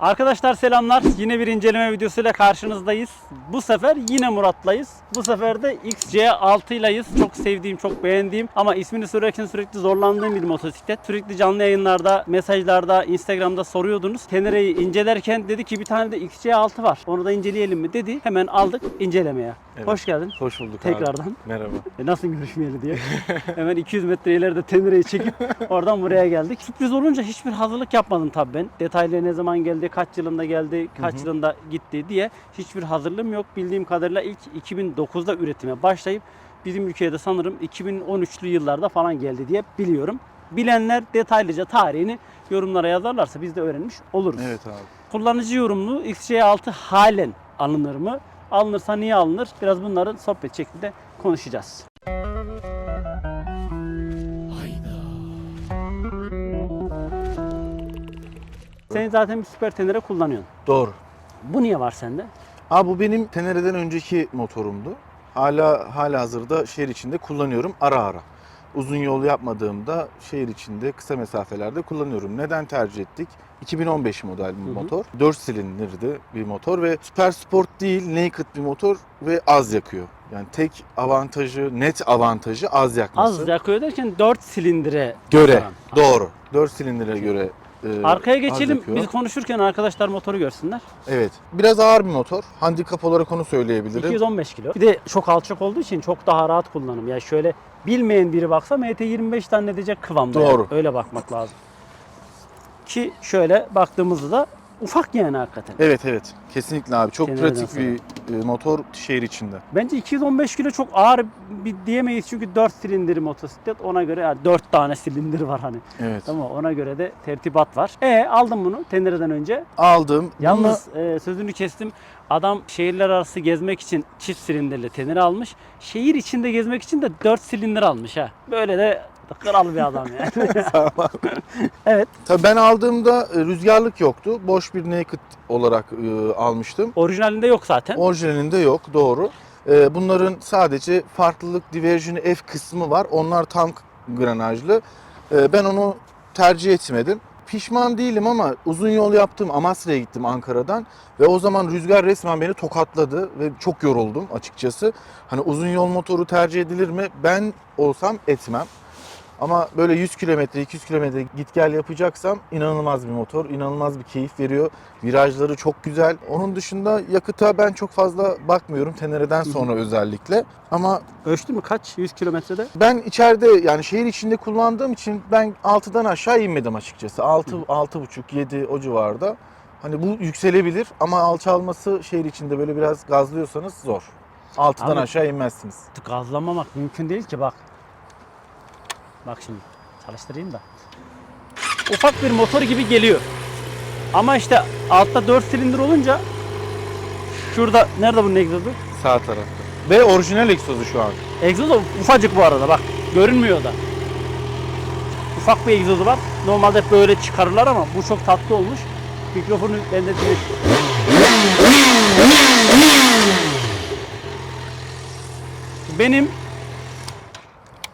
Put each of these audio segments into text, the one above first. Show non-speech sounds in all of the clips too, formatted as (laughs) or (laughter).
Arkadaşlar selamlar. Yine bir inceleme videosuyla karşınızdayız. Bu sefer yine Murat'layız. Bu sefer de XC6'layız. Çok sevdiğim, çok beğendiğim ama ismini söylerken sürekli zorlandığım bir motosiklet. Sürekli canlı yayınlarda, mesajlarda, Instagram'da soruyordunuz. Tenere'yi incelerken dedi ki bir tane de XC6 var. Onu da inceleyelim mi dedi. Hemen aldık incelemeye. Evet. Hoş geldin. Hoş bulduk Tekrardan. abi. Merhaba. E nasıl görüşmeyeli diye. (laughs) Hemen 200 metre ileride Tenere'yi çekip oradan buraya geldik. Sürpriz olunca hiçbir hazırlık yapmadım tabii ben. Detaylı ne zaman geldi, kaç yılında geldi, kaç yılında gitti diye hiçbir hazırlığım yok. Bildiğim kadarıyla ilk 2009'da üretime başlayıp bizim ülkeye de sanırım 2013'lü yıllarda falan geldi diye biliyorum. Bilenler detaylıca tarihini yorumlara yazarlarsa biz de öğrenmiş oluruz. Evet abi. Kullanıcı yorumlu XC6 halen alınır mı? Alınırsa niye alınır? Biraz bunların sohbet şeklinde konuşacağız. Sen zaten bir süper tenere kullanıyorsun. Doğru. Bu niye var sende? Abi bu benim Tenere'den önceki motorumdu. Hala hala hazırda şehir içinde kullanıyorum ara ara. Uzun yol yapmadığımda şehir içinde kısa mesafelerde kullanıyorum. Neden tercih ettik? 2015 model bir motor. 4 silindirli bir motor ve süper sport değil naked bir motor ve az yakıyor. Yani tek avantajı, net avantajı az yakması. Az yakıyor derken 4 silindire göre. Doğru. 4 silindire göre e, Arkaya geçelim. Biz konuşurken arkadaşlar motoru görsünler. Evet. Biraz ağır bir motor. Handikap olarak onu söyleyebilirim. 215 kilo. Bir de çok alçak olduğu için çok daha rahat kullanım. Ya şöyle bilmeyen biri baksa MT25 zannedecek kıvamda. Doğru. yani. Öyle bakmak lazım. Ki şöyle baktığımızda da ufak yani hakikaten. Evet evet. Kesinlikle abi. Çok Tenereden pratik bir e, motor şehir içinde. Bence 215 kilo çok ağır bir diyemeyiz çünkü 4 silindir motosiklet. Ona göre yani 4 tane silindir var hani. Evet. Tamam ona göre de tertibat var. E aldım bunu Tenere'den önce. Aldım. Yalnız e, sözünü kestim. Adam şehirler arası gezmek için çift silindirli tenere almış. Şehir içinde gezmek için de 4 silindir almış ha. Böyle de kral bir adam yani. (laughs) evet. Tabii ben aldığımda e, rüzgarlık yoktu. Boş bir naked olarak e, almıştım. Orijinalinde yok zaten. Orijinalinde yok. Doğru. E, bunların sadece farklılık diversion F kısmı var. Onlar tam granajlı. E, ben onu tercih etmedim. Pişman değilim ama uzun yol yaptım. Amasra'ya gittim Ankara'dan ve o zaman rüzgar resmen beni tokatladı ve çok yoruldum açıkçası. Hani uzun yol motoru tercih edilir mi? Ben olsam etmem. Ama böyle 100 kilometre, 200 kilometre git gel yapacaksam inanılmaz bir motor, inanılmaz bir keyif veriyor. Virajları çok güzel. Onun dışında yakıta ben çok fazla bakmıyorum Tenere'den sonra özellikle. Ama Ölçtü mü kaç? 100 kilometrede? ben içeride yani şehir içinde kullandığım için ben 6'dan aşağı inmedim açıkçası. 6 6,5 7 o civarda. Hani bu yükselebilir ama alçalması şehir içinde böyle biraz gazlıyorsanız zor. 6'dan Abi- aşağı inmezsiniz. Gazlamamak mümkün değil ki bak. Bak şimdi çalıştırayım da. Ufak bir motor gibi geliyor. Ama işte altta 4 silindir olunca şurada nerede bunun egzozu? Sağ tarafta. Ve orijinal egzozu şu an. Egzoz ufacık bu arada bak. Görünmüyor da. Ufak bir egzozu var. Normalde hep böyle çıkarırlar ama bu çok tatlı olmuş. Mikrofonu bende direkt... Benim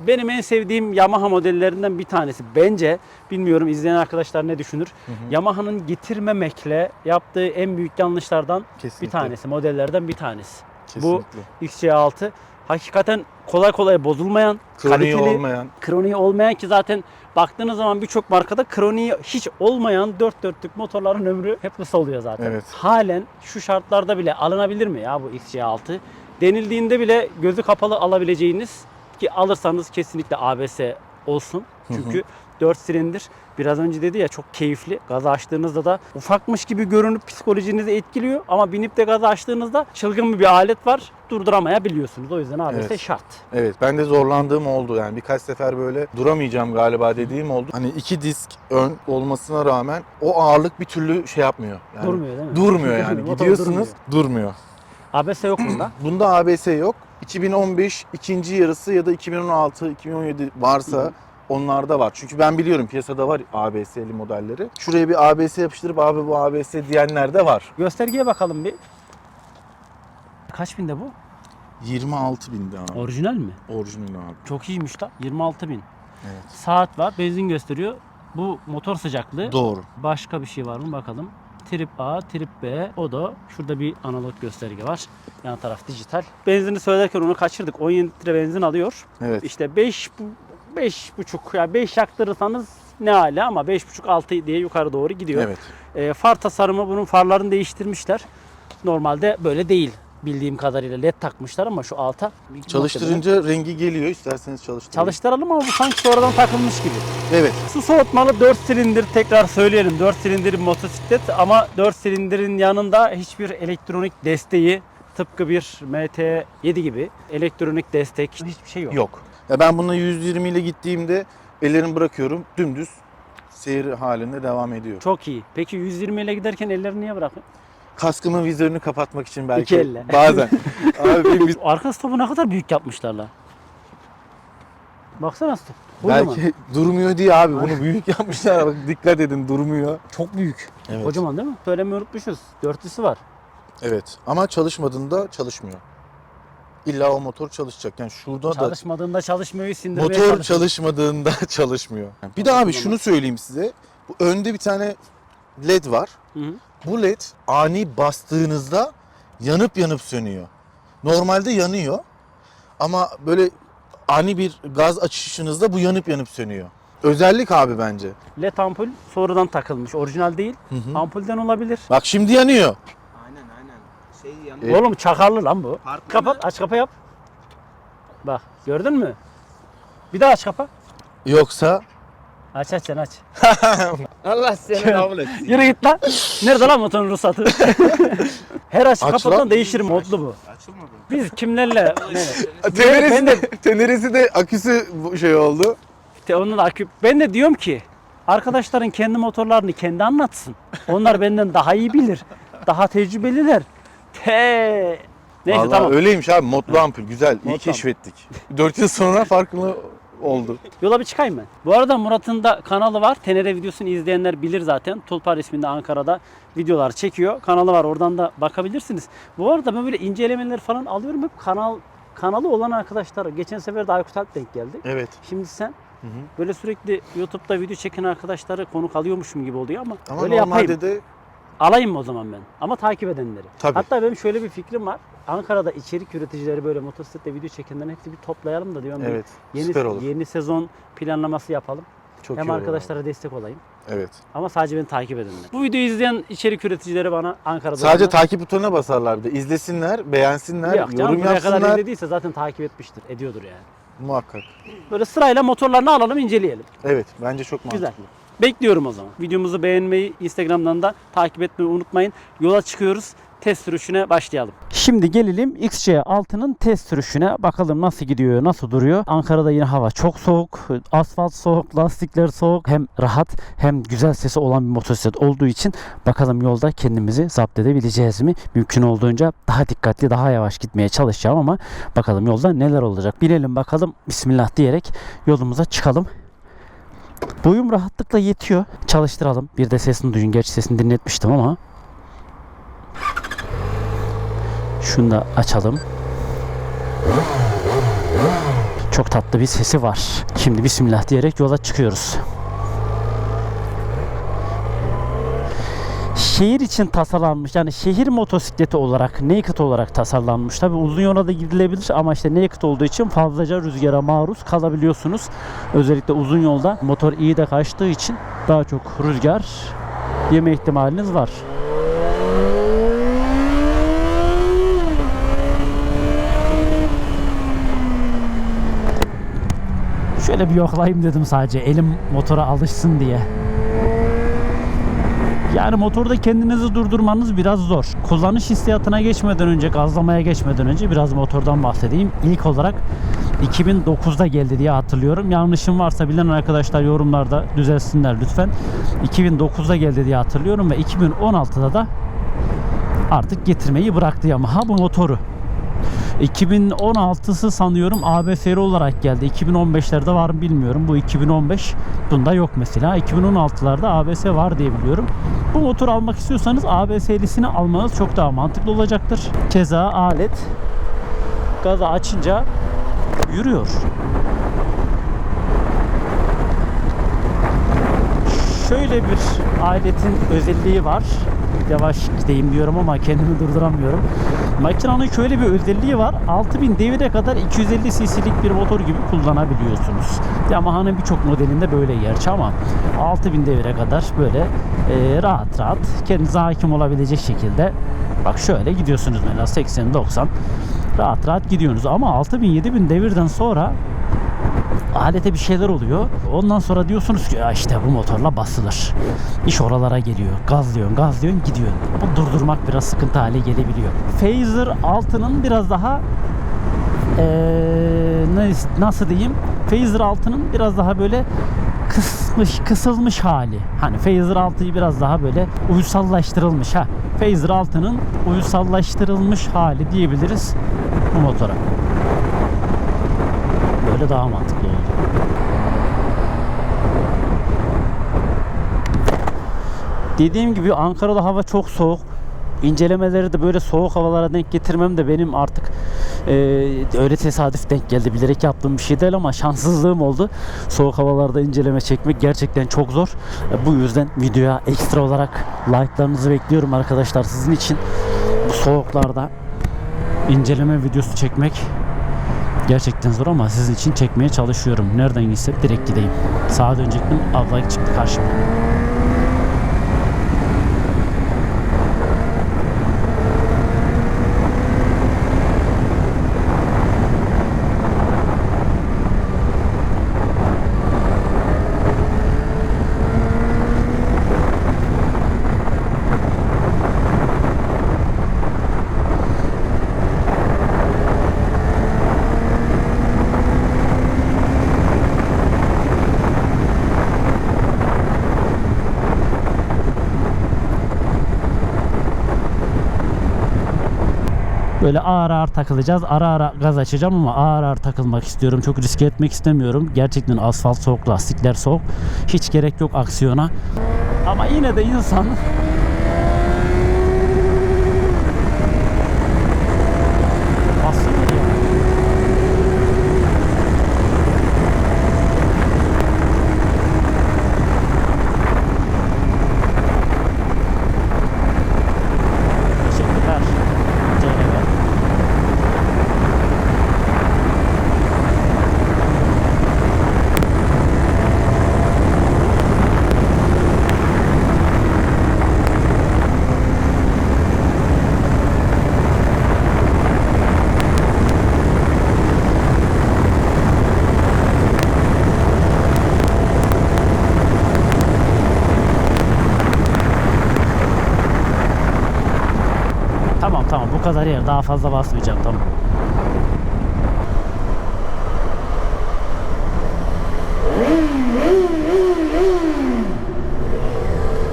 benim en sevdiğim Yamaha modellerinden bir tanesi. Bence bilmiyorum izleyen arkadaşlar ne düşünür. Yamaha'nın getirmemekle yaptığı en büyük yanlışlardan Kesinlikle. bir tanesi, modellerden bir tanesi. Kesinlikle. XC6 hakikaten kolay kolay bozulmayan, Kroniği kaliteli, olmayan. kroniği olmayan ki zaten baktığınız zaman birçok markada kroniği hiç olmayan dört dörtlük motorların ömrü hep kısa oluyor zaten. Evet. Halen şu şartlarda bile alınabilir mi ya bu XC6? Denildiğinde bile gözü kapalı alabileceğiniz ki alırsanız kesinlikle ABS olsun. Çünkü 4 silindir biraz önce dedi ya çok keyifli. Gazı açtığınızda da ufakmış gibi görünüp psikolojinizi etkiliyor ama binip de gazı açtığınızda çılgın bir alet var. Durduramayabiliyorsunuz. O yüzden ABS Evet. şart. Evet ben de zorlandığım oldu yani birkaç sefer böyle duramayacağım galiba dediğim oldu. Hani iki disk ön olmasına rağmen o ağırlık bir türlü şey yapmıyor. Yani Durmuyor değil mi? Durmuyor yani (laughs) gidiyorsunuz durmuyor. ABS yok bunda. (clears throat) Bunda ABS yok. 2015 ikinci yarısı ya da 2016 2017 varsa onlarda var. Çünkü ben biliyorum piyasada var ABS'li modelleri. Şuraya bir ABS yapıştırıp abi bu ABS diyenler de var. Göstergeye bakalım bir. Kaç binde bu? 26 binde abi. Orijinal mi? Orijinal abi. Çok iyiymiş da. 26 bin. Evet. Saat var. Benzin gösteriyor. Bu motor sıcaklığı. Doğru. Başka bir şey var mı bakalım. Trip A, trip B. O da şurada bir analog gösterge var. Yan taraf dijital. Benzini söylerken onu kaçırdık. 17 litre benzin alıyor. Evet. İşte 5 5 buçuk ya 5 yaktırırsanız ne hali ama 5,5 6 diye yukarı doğru gidiyor. Evet. E, far tasarımı bunun farlarını değiştirmişler. Normalde böyle değil bildiğim kadarıyla led takmışlar ama şu alta Çalıştırınca rengi geliyor. İsterseniz çalıştırın. çalıştıralım ama bu sanki sonradan takılmış gibi. Evet. Su soğutmalı 4 silindir tekrar söyleyelim 4 silindir motosiklet ama 4 silindirin yanında hiçbir elektronik desteği tıpkı bir MT7 gibi elektronik destek hiçbir şey yok. Yok. Ya ben bununla 120 ile gittiğimde ellerimi bırakıyorum. Dümdüz seyir halinde devam ediyor. Çok iyi. Peki 120 ile giderken ellerini niye bırakın? Kaskımın vizörünü kapatmak için belki. İki elle. Bazen. (laughs) Abi biz Arka stopu ne kadar büyük yapmışlar lan. Baksana stop. Kocaman. belki durmuyor diye abi bunu büyük yapmışlar. Bak Dikkat edin durmuyor. Çok büyük. Evet. Kocaman değil mi? Söylemeyi unutmuşuz. Dörtlüsü var. Evet. Ama çalışmadığında çalışmıyor. İlla o motor çalışacak. Yani şurada da Çalışmadığında çalışmıyor, sindirmeye motor çalışıyor. çalışmadığında (laughs) çalışmıyor. Bir de abi şunu söyleyeyim size. Bu önde bir tane led var. Hı hı. Bu led ani bastığınızda yanıp yanıp sönüyor. Normalde yanıyor ama böyle ani bir gaz açışınızda bu yanıp yanıp sönüyor. Özellik abi bence. LED ampul sonradan takılmış. Orijinal değil. Hı hı. Ampulden olabilir. Bak şimdi yanıyor. Aynen aynen. Şey yanı E- Oğlum çakarlı lan bu. Farklı Kapat, mı? aç kapa yap. Bak gördün mü? Bir daha aç kapa. Yoksa Aç aç sen aç. (laughs) Allah seni kabul etsin. Yürü git lan. Nerede lan motorun ruhsatı? (laughs) Her aç Aç kapatan lan. değişir modlu bu. Açılmadı. Biz kimlerle (laughs) ben de, teneresi de aküsü bu şey oldu. Te- onun da akü. Ben de diyorum ki arkadaşların kendi motorlarını kendi anlatsın. Onlar benden daha iyi bilir. Daha tecrübeliler. Te. Neyse Vallahi tamam. öyleymiş abi. Modlu ampul güzel. İyi Modlu keşfettik. 4 yıl sonra farklı oldu. Yola bir çıkayım ben. Bu arada Murat'ın da kanalı var. Tenere videosunu izleyenler bilir zaten. Tulpar isminde Ankara'da videolar çekiyor. Kanalı var. Oradan da bakabilirsiniz. Bu arada ben böyle incelemeler falan alıyorum. Hep kanal kanalı olan arkadaşlar. Geçen sefer de Aykut Alp denk geldi. Evet. Şimdi sen Hı hı. böyle sürekli YouTube'da video çeken arkadaşları konuk alıyormuşum gibi oluyor ama, Ama böyle yapayım. de Alayım mı o zaman ben? Ama takip edenleri. Tabii. Hatta benim şöyle bir fikrim var. Ankara'da içerik üreticileri böyle motosikletle video çekenlerin hepsi bir toplayalım da diyorum. evet Yeni, süper olur. yeni sezon planlaması yapalım. Çok Hem arkadaşlara destek olayım. abi. Evet. Ama sadece beni takip edenler. Bu videoyu izleyen içerik üreticileri bana Ankara'da... Sadece olanlar- takip butonuna basarlar bir de. İzlesinler, beğensinler, Yok canım yorum buraya kadar yapsınlar. izlediyse zaten takip etmiştir. Ediyordur yani. Muhakkak. Böyle sırayla motorlarını alalım inceleyelim. Evet, bence çok mantıklı. Güzel. Bekliyorum o zaman. Videomuzu beğenmeyi, Instagram'dan da takip etmeyi unutmayın. Yola çıkıyoruz. Test sürüşüne başlayalım. Şimdi gelelim XC6'nın test sürüşüne. Bakalım nasıl gidiyor, nasıl duruyor. Ankara'da yine hava çok soğuk. Asfalt soğuk, lastikler soğuk. Hem rahat hem güzel sesi olan bir motosiklet olduğu için bakalım yolda kendimizi zapt edebileceğiz mi? Mümkün olduğunca daha dikkatli, daha yavaş gitmeye çalışacağım ama bakalım yolda neler olacak. Bilelim bakalım. Bismillah diyerek yolumuza çıkalım. Boyum rahatlıkla yetiyor. Çalıştıralım. Bir de sesini duyun. Gerçi sesini dinletmiştim ama. Şunu da açalım. Çok tatlı bir sesi var. Şimdi bismillah diyerek yola çıkıyoruz. Şehir için tasarlanmış yani şehir motosikleti olarak naked olarak tasarlanmış. Tabi uzun yola da gidilebilir ama işte naked olduğu için fazlaca rüzgara maruz kalabiliyorsunuz. Özellikle uzun yolda motor iyi de kaçtığı için daha çok rüzgar yeme ihtimaliniz var. Şöyle bir yoklayayım dedim sadece elim motora alışsın diye. Yani motorda kendinizi durdurmanız biraz zor. Kullanış hissiyatına geçmeden önce, gazlamaya geçmeden önce biraz motordan bahsedeyim. İlk olarak 2009'da geldi diye hatırlıyorum. Yanlışım varsa bilen arkadaşlar yorumlarda düzelsinler lütfen. 2009'da geldi diye hatırlıyorum ve 2016'da da artık getirmeyi bıraktı Yamaha bu motoru. 2016'sı sanıyorum ABS'li olarak geldi. 2015'lerde var mı bilmiyorum. Bu 2015 bunda yok mesela. 2016'larda ABS var diye biliyorum. Bu motor almak istiyorsanız ABS'lisini almanız çok daha mantıklı olacaktır. Keza alet gazı açınca yürüyor. Şöyle bir aletin özelliği var. Yavaş gideyim diyorum ama kendimi durduramıyorum. Makinenin şöyle bir özelliği var. 6000 devire kadar 250 cc'lik bir motor gibi kullanabiliyorsunuz. Yamaha'nın birçok modelinde böyle gerçi ama 6000 devire kadar böyle e, rahat rahat kendinize hakim olabilecek şekilde bak şöyle gidiyorsunuz mesela 80 90 rahat rahat gidiyorsunuz ama 6000 7000 devirden sonra alete bir şeyler oluyor. Ondan sonra diyorsunuz ki ya işte bu motorla basılır. İş oralara geliyor. Gazlıyorsun, gazlıyorsun, gidiyorsun. Bu durdurmak biraz sıkıntı hale gelebiliyor. Phaser 6'nın biraz daha ne- nasıl diyeyim? Phaser 6'nın biraz daha böyle kısmış, kısılmış hali. Hani Phaser 6'yı biraz daha böyle uysallaştırılmış ha. Phaser 6'nın uysallaştırılmış hali diyebiliriz bu motora. Böyle daha mantıklı oldu. Dediğim gibi Ankara'da hava çok soğuk. İncelemeleri de böyle soğuk havalara denk getirmem de benim artık e, öyle tesadüf denk geldi. Bilerek yaptığım bir şey değil ama şanssızlığım oldu. Soğuk havalarda inceleme çekmek gerçekten çok zor. E, bu yüzden videoya ekstra olarak like'larınızı bekliyorum arkadaşlar sizin için. Bu soğuklarda inceleme videosu çekmek Gerçekten zor ama sizin için çekmeye çalışıyorum. Nereden gitsem direkt gideyim. Sağa dönecektim. Abla çıktı karşıma. Böyle ağır ağır takılacağız. Ara ara gaz açacağım ama ağır ağır takılmak istiyorum. Çok riske etmek istemiyorum. Gerçekten asfalt soğuk, lastikler soğuk. Hiç gerek yok aksiyona. Ama yine de insan Aslında ya. Teşekkürler. CRV. Tamam tamam bu kadar yer daha fazla basmayacağım tamam.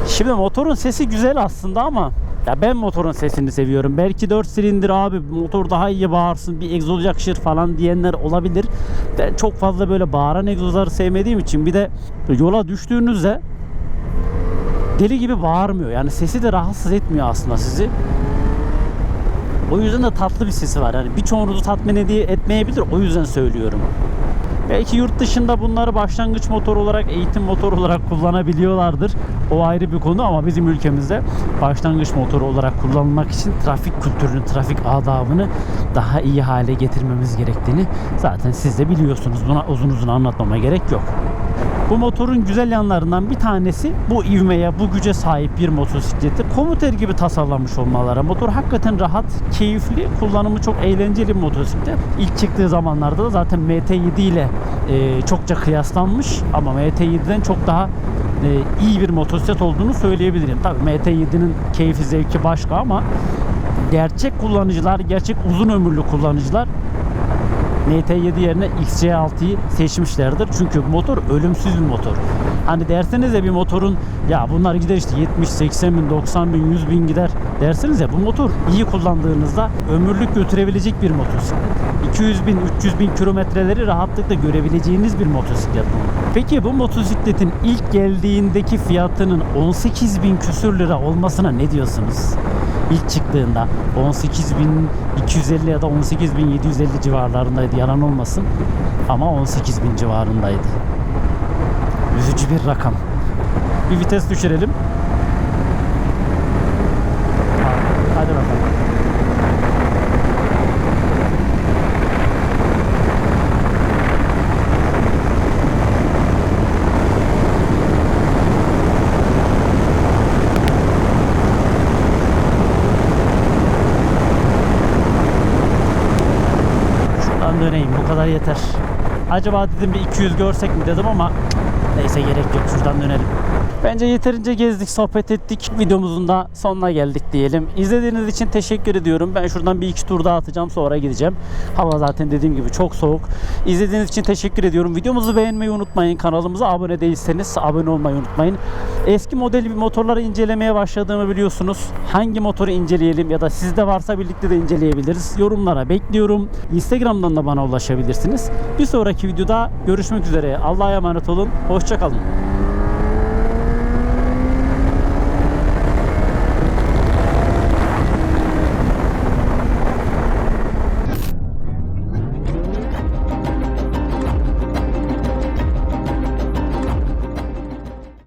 Şimdi motorun sesi güzel aslında ama ya ben motorun sesini seviyorum. Belki 4 silindir abi motor daha iyi bağırsın bir egzoz yakışır falan diyenler olabilir. Ben çok fazla böyle bağıran egzozları sevmediğim için bir de yola düştüğünüzde deli gibi bağırmıyor. Yani sesi de rahatsız etmiyor aslında sizi. O yüzden de tatlı bir sesi var. Yani birçoğunuzu tatmin ede- etmeyebilir. O yüzden söylüyorum. Belki yurt dışında bunları başlangıç motor olarak, eğitim motor olarak kullanabiliyorlardır. O ayrı bir konu ama bizim ülkemizde başlangıç motoru olarak kullanılmak için trafik kültürünü, trafik adabını daha iyi hale getirmemiz gerektiğini zaten siz de biliyorsunuz. Buna uzun uzun anlatmama gerek yok. Bu motorun güzel yanlarından bir tanesi bu ivmeye, bu güce sahip bir motosikleti komuter gibi tasarlanmış olmaları. Motor hakikaten rahat, keyifli, kullanımı çok eğlenceli bir motosiklet. İlk çıktığı zamanlarda da zaten MT7 ile e, çokça kıyaslanmış ama MT7'den çok daha e, iyi bir motosiklet olduğunu söyleyebilirim. Tabii MT7'nin keyfi zevki başka ama gerçek kullanıcılar, gerçek uzun ömürlü kullanıcılar MT7 yerine XC6'yı seçmişlerdir. Çünkü motor ölümsüz bir motor. Hani derseniz ya bir motorun ya bunlar gider işte 70, 80 bin, 90 bin, 100 bin gider derseniz ya bu motor iyi kullandığınızda ömürlük götürebilecek bir motosiklet. 200 bin, 300 bin kilometreleri rahatlıkla görebileceğiniz bir motosiklet bu. Peki bu motosikletin ilk geldiğindeki fiyatının 18 bin küsür lira olmasına ne diyorsunuz? İlk çıktığında 18.250 ya da 18.750 civarlarındaydı yalan olmasın ama 18.000 civarındaydı. Üzücü bir rakam. Bir vites düşürelim. Hadi bakalım. Şuradan döneyim bu kadar yeter. Acaba dedim bir 200 görsek mi dedim ama neyse gerek yok şuradan dönelim. Bence yeterince gezdik, sohbet ettik. Videomuzun da sonuna geldik diyelim. İzlediğiniz için teşekkür ediyorum. Ben şuradan bir iki tur daha atacağım sonra gideceğim. Hava zaten dediğim gibi çok soğuk. İzlediğiniz için teşekkür ediyorum. Videomuzu beğenmeyi unutmayın. Kanalımıza abone değilseniz abone olmayı unutmayın. Eski modeli bir motorları incelemeye başladığımı biliyorsunuz. Hangi motoru inceleyelim ya da sizde varsa birlikte de inceleyebiliriz. Yorumlara bekliyorum. Instagram'dan da bana ulaşabilirsiniz. Bir sonraki videoda görüşmek üzere. Allah'a emanet olun. Hoşçakalın.